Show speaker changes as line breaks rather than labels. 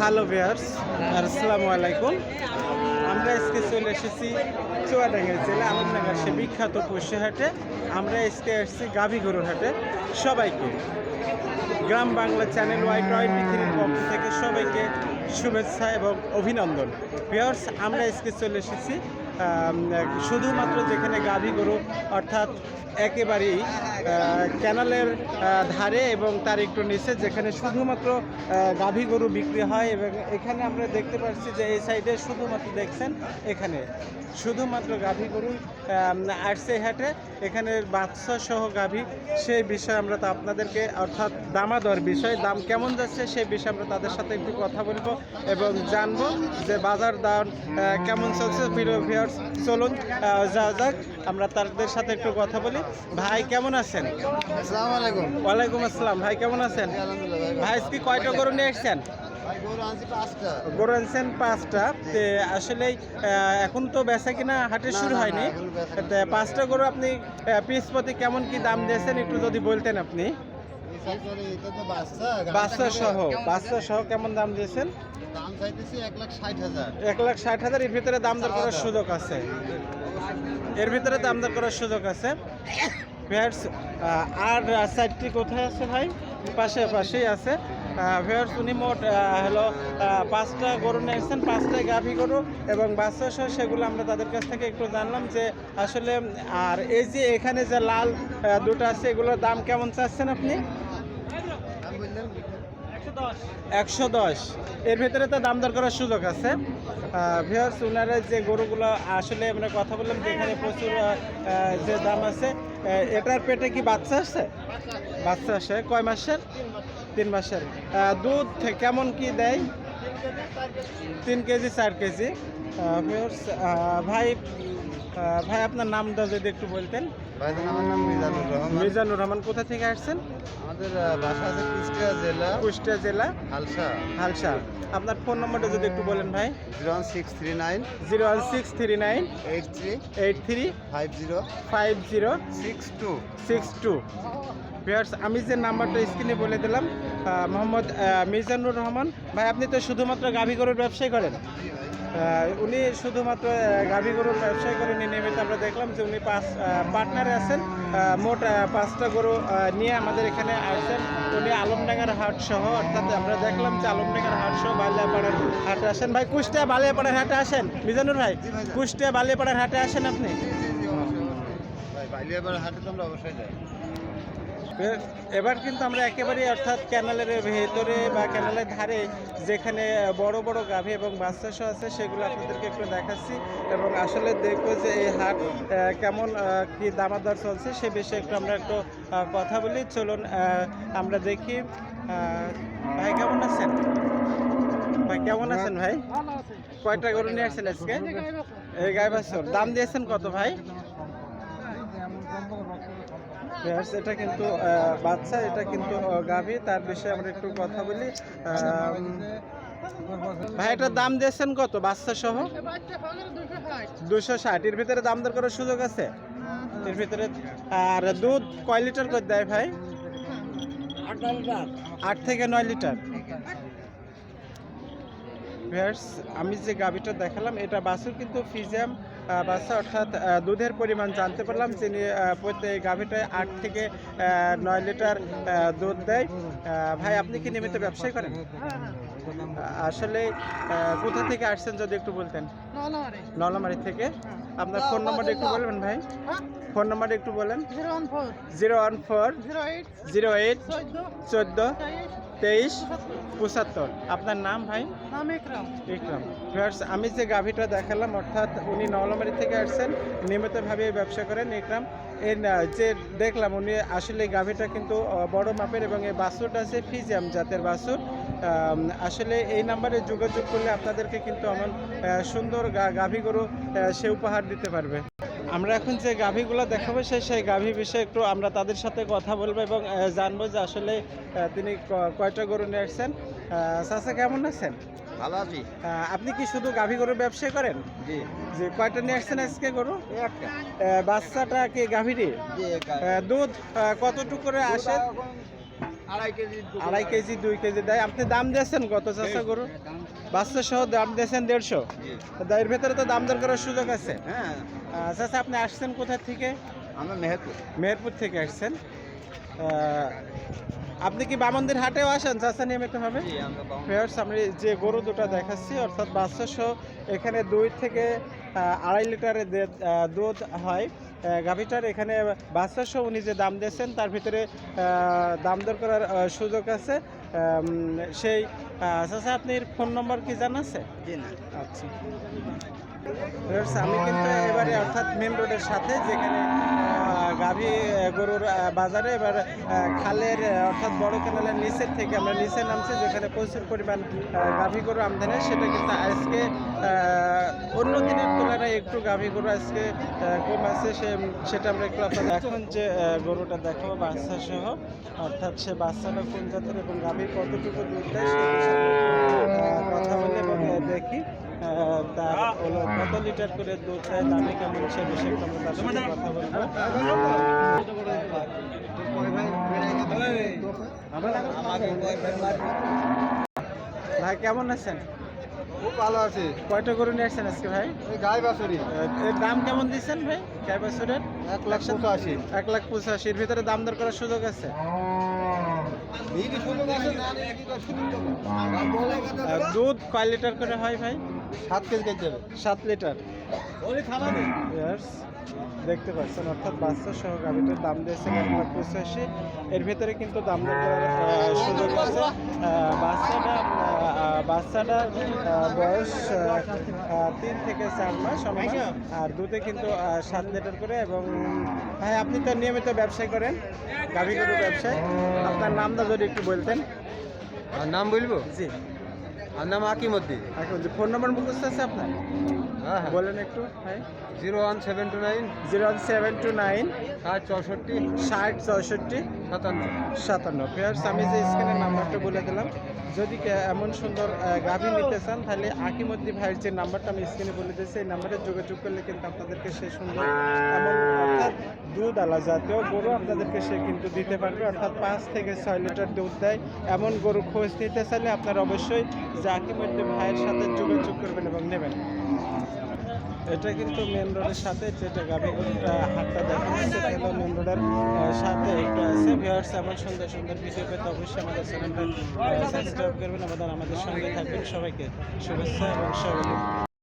Hello viewers আসসালামু আলাইকুম। আমরা আজকে চলে এসেছি চুয়াডাঙ্গা জেলা আলমনগর সে বিখ্যাত পশুহাটে আমরা আজকে এসেছি গাভী গরুর হাটে। সবাইকে গ্রাম বাংলা চ্যানেল ওয়াই টয় পৃথিবীর পক্ষ থেকে সবাইকে শুভেচ্ছা এবং অভিনন্দন। ভিয়ার্স আমরা আজকে চলে এসেছি শুধুমাত্র যেখানে গাভী গরু, অর্থাৎ একেবারেই ক্যানালের ধারে এবং তার একটু নিচে, যেখানে শুধুমাত্র গাভী গরু বিক্রি হয় এবং এখানে আমরা দেখতে পাচ্ছি যে এই সাইডে শুধুমাত্র দেখছেন, এখানে শুধুমাত্র গাভী গরু আসছে হাটে, এখানে বাচ্চা সহ গাভী, সেই বিষয়ে আমরা তো আপনাদেরকে, অর্থাৎ দামাদর বিষয়, দাম কেমন যাচ্ছে সেই বিষয়ে আমরা তাদের সাথে একটু কথা বলব এবং জানব যে বাজার দাম কেমন চলছে, প্রিয় ভিউয়ার্স চলুন আহ, যাওয়া যাক আমরা তাদের সাথে একটু কথা বলি। ভাই কেমন আছেন?
আসসালামু আলাইকুম।
ওয়ালাইকুম আসসালাম। ভাই কেমন আছেন?
আলহামদুলিল্লাহ
ভাই। আজকে কয়টা গরু নিয়ে এসছেন
গরু
আনছেন পাঁচটা। তে আসলে এখন তো বেচা কিনা হাটে শুরু হয়নি। পাঁচটা গরু আপনি পিস প্রতি কেমন কি দাম দিয়েছেন একটু যদি বলতেন আপনি?
বাচ্চা।
সহ বাচ্চা সহ কেমন দাম দিয়েছেন?
এক লাখ ষাট হাজার।
এর ভিতরে দাম দর করার সুযোগ আছে। এর ভিতরে দাম দর করার সুযোগ আছে। আর সাইডটি কোথায় আছে পাশে, পাশেই আছে। উনি মোট হলো পাঁচটা গরু নিয়েছেন পাঁচটায় গাভী গরু এবং বাচ্চা সহ সেগুলো আমরা তাদের কাছ থেকে একটু জানলাম যে আসলে, আর এই যে এখানে যে লাল দুটো আছে, এগুলোর দাম কেমন চাচ্ছেন আপনি? একশো দশ। এর ভেতরে তো দাম দর করার সুযোগ আছে। ভিওর্স ওনারা যে গরুগুলো আসলে আমরা কথা বললাম যে এখানে প্রচুর যে দাম আছে এটার পেটে কি বাচ্চা আসছে বাচ্চা আসে কয় মাসের? তিন মাসের। দুধ কেমন কি দেয়? তিন কেজি, চার কেজি। ভিওর্স ভাই ভাই, আপনার নামটা যদি একটু বলতেন।
ভাই আমার নাম মিজানুর রহমান।
মিজানুর রহমান কোথা থেকে আসছেন?
আমাদের বাসা আছে কুষ্টিয়া জেলা।
কুষ্টিয়া জেলা।
হালসা।
হালসা। আপনার ফোন নম্বরটা যদি একটু বলেন ভাই।
Zero one six three nine.
Zero one six three nine.
Eight three
eight three
five zero.
Five zero.
Six two.
Six two viewers আমি যে নাম্বারটা স্ক্রিনে বলে দিলাম মোহাম্মদ মিজানুর রহমান। ভাই আপনি তো শুধুমাত্র গাভী গরুর ব্যবসায় করেন? উনি শুধুমাত্র গাভী গরুর ব্যবসায় করেন নিয়মিত আমরা দেখলাম যে উনি পাঁচ পার্টনারে আছেন। মোট পাঁচটা গরু নিয়ে আমাদের এখানে আসেন উনি আলমডাঙ্গার হাট সহ অর্থাৎ আমরা দেখলাম যে আলমডাঙ্গার হাট সহ বালিয়াপাড়ার হাটে আসেন। ভাই কুষ্টিয়া বালিয়াপাড়ার হাটে আসেন? মিজানুর ভাই কুষ্টিয়া বালিয়াপাড়ার হাটে আসেন আপনি?
বালিয়াবার হাটে তো আমরা অবশ্যই যাই।
এবার কিন্তু আমরা একেবারে অর্থাৎ ক্যানালের ভেতরে বা ক্যানালের ধারে যেখানে বড় বড় গাভী এবং বাচ্চা সহ আছে সেগুলো আপনাদেরকে একটু দেখাচ্ছি। এবং আসলে দেখব যে এই হাট কেমন কি দামাদর চলছে সে বিষয়ে একটু আমরা একটু কথা বলি। চলুন আমরা দেখি। ভাই কেমন আছেন? ভাই কেমন আছেন ভাই? কয়টা গরু নিয়ে আসছেন আজকে? এই গাই দাম দিয়েছেন কত ভাই? Viewers, এটা কিন্তু বাচ্চা এটা কিন্তু গাভী। তার বিষয়ে আমরা একটু কথা বলি। ভাই এটার দাম দিয়েছেন কত? বাচ্চা সহ দুশো ষাট। এর ভিতরে দাম দর করার সুযোগ আছে? এর ভিতরে আর দুধ কয় লিটার করে দেয় ভাই? আট থেকে নয় লিটার। ভিউয়ার্স, আমি যে গাভীটা দেখালাম এটা বাছুর কিন্তু ফিজিয়াম বাচ্চা অর্থাৎ দুধের পরিমাণ জানতে পারলাম যিনি প্রত্যেক গাভীটায় আট থেকে নয় লিটার দুধ দেয়। ভাই আপনি কি নিয়মিত ব্যবসায় করেন? আসলে কোথা থেকে আসছেন যদি একটু বলতেন? নলামারি। থেকে। আপনার ফোন নম্বরটা একটু বলবেন ভাই। ফোন নাম্বারটা একটু বলেন। Zero one four. Zero eight চোদ্দ তেইশ পঁচাত্তর। আপনার নাম ভাই? ইকরাম। ভিউয়ার্স আমি যে গাভীটা দেখালাম অর্থাৎ উনি নওলামারি থেকে আসছেন নিয়মিতভাবে ব্যবসা করেন ইকরাম। এর যে দেখলাম উনি আসলে গাভীটা কিন্তু বড় মাপের এবং এই বাসুরটা আছে ফিজিয়াম জাতের বাসুর আসলে এই নাম্বারে যোগাযোগ করলে আপনাদেরকে কিন্তু এমন আহ, সুন্দর গাভী গরু সে উপহার দিতে পারবে। আমরা এখন যে গাভীগুলো দেখাবো সেই সেই গাভী বিষয়ে একটু আমরা তাদের সাথে কথা বলব এবং জানব যে আসলে তিনি কয়টা গরু নিয়ে আসছেন। চাষা কেমন আছেন?
ভালো আছি।
আপনি কি শুধু গাভী গরুর ব্যবসা করেন?
জি।
যে কয়টা নিয়ে আসছেন আজকে গরু? বাচ্চাটা কি গাভীরই? দুধ কতটুকু করে আসে?
আড়াই কেজি
আড়াই কেজি দুই কেজি দেয়। আপনি দাম দিয়েছেন কত চাষা গরু? বাচ্চা সহ দাম দিয়েছেন দেড়শো। এর ভেতরে তো দাম দর করার সুযোগ আছে।
হ্যাঁ।
চাচা আপনি আসছেন কোথা থেকে?
আমরা মেহেরপুর।
মেহেরপুর থেকে আসছেন। আপনি কি বামন্দির হাটেও আসেন? চাচা নিয়মিত হবে?
জি আমরা বাউন্ন।
ফেয়ার্স আমি যে গরু দুটো দেখাচ্ছি অর্থাৎ বাচ্চা সহ এখানে দুই থেকে আড়াই লিটারের দুধ হয়। গাভীটার এখানে বাচ্চা সহ উনি যে দাম দিয়েছেন তার ভিতরে দাম দর করার সুযোগ আছে। সেই আচ্ছা আপনার ফোন নম্বর কি জানা আছে? আচ্ছা। আমি কিন্তু এবারে অর্থাৎ মেন রোডের সাথে যেখানে গাভী গরুর বাজারে এবার খালের অর্থাৎ বড় কেনালের নিচের থেকে আমরা নিচে নামছি, যেখানে প্রচুর পরিমাণ গাভী গরু আমদানি সেটা কিন্তু আজকে অন্য দিনের তুলনায় একটু গাভী গরু আজকে কম আছে, সে, সেটা আমরা একটু আপনাদের এখন যে গরুটা দেখাবো, বাচ্চা সহ। অর্থাৎ সে বাচ্চাটা কোন জাতের এবং গাভীর কতটুকু দুধ দেয় কথা বলে দেখি। তার হলো কত লিটার করে দুধ দেয় দামে কেমন সে বিষয়ে তার সাথে কথা বলব। ভাই কেমন আছেন?
খুব ভালো আছে।
কয়টা গরু নিয়ে আসছেন আজকে ভাই?
এই গাই বাছুরি।
এর দাম কেমন দিচ্ছেন ভাই? গাই বাছুরের?
এক লাখ পঁচাশি।
এক লাখ পঁচাশির ভিতরে দাম দর করার সুযোগ আছে? দুধ কয় লিটার করে হয় ভাই?
সাত কেজি কেজি যাবে
সাত লিটার। দেখতে পাচ্ছেন অর্থাৎ বাচ্চা সহ গাড়িটার দাম দিয়েছে এক লাখ পঁচাশি। এর ভিতরে কিন্তু দাম করার সুযোগ আছে। বাচ্চাটা বাচ্চাটার বয়স তিন থেকে চার মাস সময় আর দুধে কিন্তু সাত লিটার করে এবং ভাই আপনি তো নিয়মিত ব্যবসায় করেন গাভী গরু ব্যবসায়। আপনার নামটা যদি একটু বলতেন।
আর নাম বলব?
জি।
আর নাম আকিমদ্দি
এখন ফোন নম্বর মুখস্থ আছে আপনার?
হ্যাঁ হ্যাঁ।
বলেন একটু হ্যাঁ
zero one seven two nine.
Zero one seven two nine.
ষাট চৌষট্টি।
ষাট চৌষট্টি।
সাতান্ন।
সাতান্ন। ফেয়ার্স আমি যে স্ক্রিনের নাম্বারটা বলে দিলাম যদি এমন সুন্দর গাভি নিতে চান, তাহলে আকিমদ্দি ভাইয়ের যে নাম্বারটা আমি স্ক্রিনে বলে দিয়েছি, এই নাম্বারে যোগাযোগ করলে কিন্তু আপনাদেরকে সে সুন্দর অর্থাৎ দুধ আলা জাতীয় গরু আপনাদেরকে সে কিন্তু দিতে পারবে। অর্থাৎ পাঁচ থেকে ছয় লিটার দুধ দেয়। এমন গরু খোঁজ নিতে চাইলে আপনারা অবশ্যই যে আকিমদ্দি ভাইয়ের সাথে যোগাযোগ করবেন এবং নেবেন। এটা কিন্তু মেন রোডের সাথে যেটা গাভীগুলোটা হাটটা দেখা যাচ্ছে সেটা কিন্তু মেন রোডের সাথে একটা আছে ভিউয়ার্স এমন সুন্দর সুন্দর ভিডিও পেতে অবশ্যই আমাদের চ্যানেলটা সাবস্ক্রাইব করবেন আমাদের আমাদের সঙ্গে থাকবেন সবাইকে। শুভেচ্ছা এবং স্বাগত।